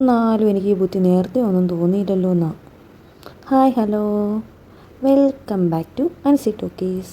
എന്നാലും എനിക്ക് ഈ ബുദ്ധി നേരത്തെ ഒന്നും തോന്നിയില്ലല്ലോ എന്നാ hi hello. Welcome back to Ansi talkies.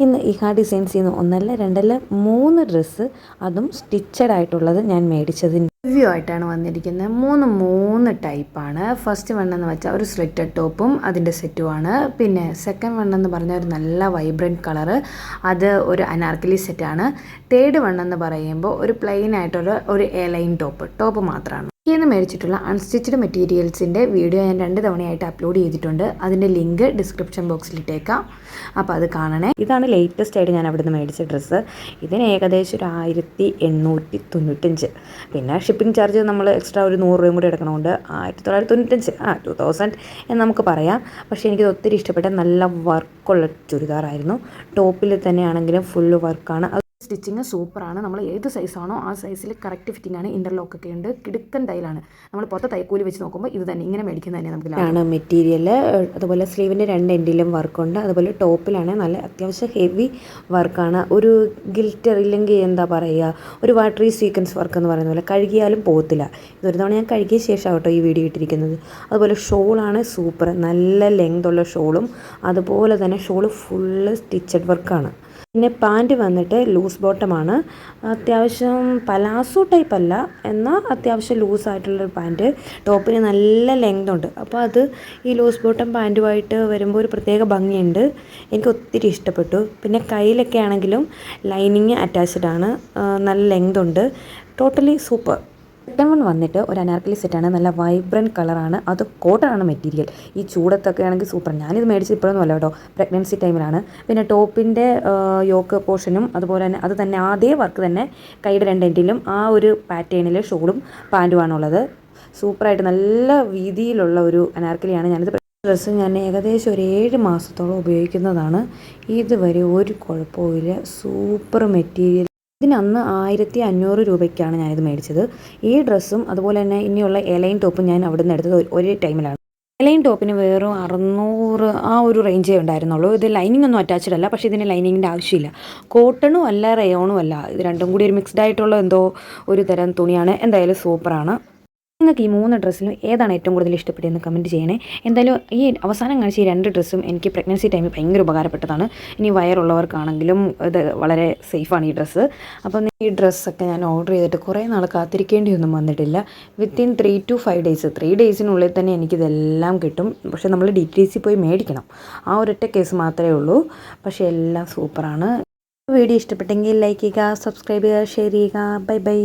ഇന്ന് ഇഹാ ഡിസൈൻസ് ചെയ്യുന്ന ഒന്നല്ല രണ്ടല്ല മൂന്ന് ഡ്രസ്സ് അതും സ്റ്റിച്ചഡ് ആയിട്ടുള്ളത് ഞാൻ മേടിച്ചതിന്. റിവ്യൂ ആയിട്ടാണ് വന്നിരിക്കുന്നത്. മൂന്ന് മൂന്ന് ടൈപ്പാണ്. ഫസ്റ്റ് വൺ എന്ന് വെച്ചാൽ ഒരു സ്ലിറ്റഡ് ടോപ്പും അതിന്റെ സെറ്റുമാണ് പിന്നെ സെക്കൻഡ് വൺ എന്ന് പറഞ്ഞാൽ ഒരു നല്ല വൈബ്രന്റ് കളറ് അത് ഒരു അനാർക്കലി സെറ്റാണ് തേർഡ് വൺ എന്ന് പറയുമ്പോൾ ഒരു പ്ലെയിൻ ആയിട്ടുള്ള ഒരു എ ലൈൻ ടോപ്പ് ടോപ്പ് മാത്രമാണ് ഇന്ന് മേടിച്ചിട്ടുള്ള അൺസ്റ്റിച്ച്ഡ് മെറ്റീരിയൽസിന്റെ വീഡിയോ ഞാൻ രണ്ട് തവണയായിട്ട് അപ്ലോഡ് ചെയ്തിട്ടുണ്ട്. അതിന്റെ ലിങ്ക് ഡിസ്ക്രിപ്ഷൻ ബോക്സിൽ ഇട്ടേക്കാം അപ്പോൾ അത് കാണണേ. ഇതാണ് ലേറ്റസ്റ്റ് ആയിട്ട് ഞാൻ അവിടുന്ന് മേടിച്ച ഡ്രസ്സ് ഇതിന് ഏകദേശം ഒരു ആയിരത്തി എണ്ണൂറ്റി തൊണ്ണൂറ്റഞ്ച്. പിന്നെ ഷിപ്പിംഗ് ചാർജ് നമ്മൾ എക്സ്ട്രാ ഒരു നൂറ് രൂപയും കൂടി എടുക്കണമുണ്ട് ആയിരത്തി തൊള്ളായിരത്തി തൊണ്ണൂറ്റഞ്ച്. ആ ടു തൗസൻഡ് എന്ന് നമുക്ക് പറയാം. പക്ഷേ എനിക്കത് ഒത്തിരി ഇഷ്ടപ്പെട്ട നല്ല വർക്കുള്ള ചുരിദാറായിരുന്നു. ടോപ്പിൽ തന്നെയാണെങ്കിലും ഫുള്ള് വർക്കാണ് സ്റ്റിച്ചിങ് സൂപ്പറാണ്. നമ്മൾ ഏത് സൈസാണോ ആ സൈസിൽ കറക്റ്റ് ഫിറ്റിംഗ് ആണ് ഇന്റർലോക്ക് ഒക്കെ ഉണ്ട്. കിടുക്കൻ തൈലാണ് നമ്മൾ പുറത്തെ തൈക്കൂലി വെച്ച് നോക്കുമ്പോൾ ഇത് തന്നെ ഇങ്ങനെ മേടിക്കുന്നത് തന്നെ നമുക്ക് ആണ് മെറ്റീരിയൽ അതുപോലെ സ്ലീവിന്റെ രണ്ട് എൻഡിലും വർക്കുണ്ട്. അതുപോലെ ടോപ്പിലാണ് നല്ല അത്യാവശ്യം ഹെവി വർക്കാണ്. ഒരു ഗിൽറ്റർ ഇല്ലെങ്കിൽ എന്താ പറയുക ഒരു വാട്ടറി സീക്വൻസ് വർക്ക് എന്ന് പറയുന്ന പോലെ കഴുകിയാലും പോകത്തില്ല. ഇതൊരു തവണ ഞാൻ കഴുകിയ ശേഷം കേട്ടോ ഈ വീഡിയോ ഇട്ടിരിക്കുന്നത്. അതുപോലെ ഷോളാണ് സൂപ്പർ. നല്ല ലെങ്ത് ഉള്ള ഷോളും അതുപോലെ തന്നെ ഷോൾ ഫുള്ള് സ്റ്റിച്ചഡ് വർക്കാണ്. പിന്നെ പാന്റ് വന്നിട്ട് ലൂസ് ബോട്ടമാണ്. അത്യാവശ്യം പലാസോ ടൈപ്പ് അല്ല. എന്നാൽ അത്യാവശ്യം ലൂസായിട്ടുള്ളൊരു പാന്റ് ടോപ്പിന് നല്ല ലെങ്ത് ഉണ്ട്. അപ്പോൾ അത് ഈ ലൂസ് ബോട്ടം പാന്റുമായിട്ട് വരുമ്പോൾ ഒരു പ്രത്യേക ഭംഗിയുണ്ട്. എനിക്ക് ഒത്തിരി ഇഷ്ടപ്പെട്ടു. പിന്നെ കയ്യിലൊക്കെ ആണെങ്കിലും ലൈനിങ് അറ്റാച്ച്ഡ് ആണ്. നല്ല ലെങ്ത് ഉണ്ട്. ടോട്ടലി സൂപ്പർ സെക്കൻഡ് വൺ വന്നിട്ട് ഒരു അനാർക്കലി സെറ്റാണ് നല്ല വൈബ്രന്റ് കളറാണ് അത് കോട്ടൺ ആണ് മെറ്റീരിയൽ ഈ ചൂടത്തൊക്കെ ആണെങ്കിൽ സൂപ്പർ ഞാനിത് മേടിച്ച് ഇപ്പോഴൊന്നും അല്ല കേട്ടോ. പ്രഗ്നൻസി ടൈമിലാണ് പിന്നെ ടോപ്പിന്റെ യോക്ക് പോർഷനും അതുപോലെ തന്നെ അത് തന്നെ അതേ വർക്ക് തന്നെ കൈയുടെ രണ്ടെന്റിലും ആ ഒരു പാറ്റേണിൽ ഷോളും പാന്റുമാണുള്ളത് സൂപ്പറായിട്ട് നല്ല വീതിയിലുള്ള ഒരു അനാർക്കലിയാണ് ഞാനിത് ഡ്രസ്സ് ഞാൻ ഏകദേശം ഒരു ഏഴ് മാസത്തോളം ഉപയോഗിക്കുന്നതാണ്. ഇതുവരെ ഒരു കുഴപ്പമില്ല സൂപ്പർ മെറ്റീരിയൽ ഇതിന് അന്ന് ആയിരത്തി അഞ്ഞൂറ് രൂപയ്ക്കാണ് ഞാനിത് മേടിച്ചത്. ഈ ഡ്രസ്സും അതുപോലെ തന്നെ ഇനിയുള്ള എലൈൻ ടോപ്പും ഞാൻ അവിടെ നിന്ന് എടുത്തത് ഒരേ ടൈമിലാണ്. എലൈൻ ടോപ്പിന് വെറും അറുന്നൂറ് ആ ഒരു റേഞ്ചേ ഉണ്ടായിരുന്നുള്ളൂ. ഇത് ലൈനിങ് ഒന്നും അറ്റാച്ച്ഡ് അല്ല പക്ഷേ ഇതിന് ലൈനിങ്ങിന്റെ ആവശ്യമില്ല. കോട്ടണും അല്ല റയോണും അല്ല. ഇത് രണ്ടും കൂടി ഒരു മിക്സ്ഡ് ആയിട്ടുള്ള എന്തോ ഒരു തരം തുണിയാണ്. എന്തായാലും സൂപ്പറാണ്. നിങ്ങൾക്ക് ഈ മൂന്ന് ഡ്രസ്സിലും ഏതാണ് ഏറ്റവും കൂടുതൽ ഇഷ്ടപ്പെട്ടതെന്ന് കമന്റ് ചെയ്യണേ. എന്തായാലും ഈ അവസാനം കാണിച്ച ഈ രണ്ട് ഡ്രസ്സും എനിക്ക് പ്രഗ്നൻസി ടൈമിൽ ഭയങ്കര ഉപകാരപ്പെട്ടതാണ്. ഇനി വയറുള്ളവർക്കാണെങ്കിലും ഇത് വളരെ സേഫാണ് ഈ ഡ്രസ്സ്. അപ്പം ഈ ഡ്രസ്സൊക്കെ ഞാൻ ഓർഡർ ചെയ്തിട്ട് കുറേ നാൾ കാത്തിരിക്കേണ്ടിയൊന്നും വന്നിട്ടില്ല. Within three two five days three ഡേയ്സിനുള്ളിൽ തന്നെ എനിക്കിതെല്ലാം കിട്ടും. പക്ഷേ നമ്മൾ ഡി ടി സി പോയി മേടിക്കണം. ആ ഒരൊറ്റ കേസ് മാത്രമേ ഉള്ളൂ. പക്ഷേ എല്ലാം സൂപ്പറാണ് വീഡിയോ ഇഷ്ടപ്പെട്ടെങ്കിൽ ലൈക്ക് ചെയ്യുക സബ്സ്ക്രൈബ് ചെയ്യുക ഷെയർ ചെയ്യുക. Bye bye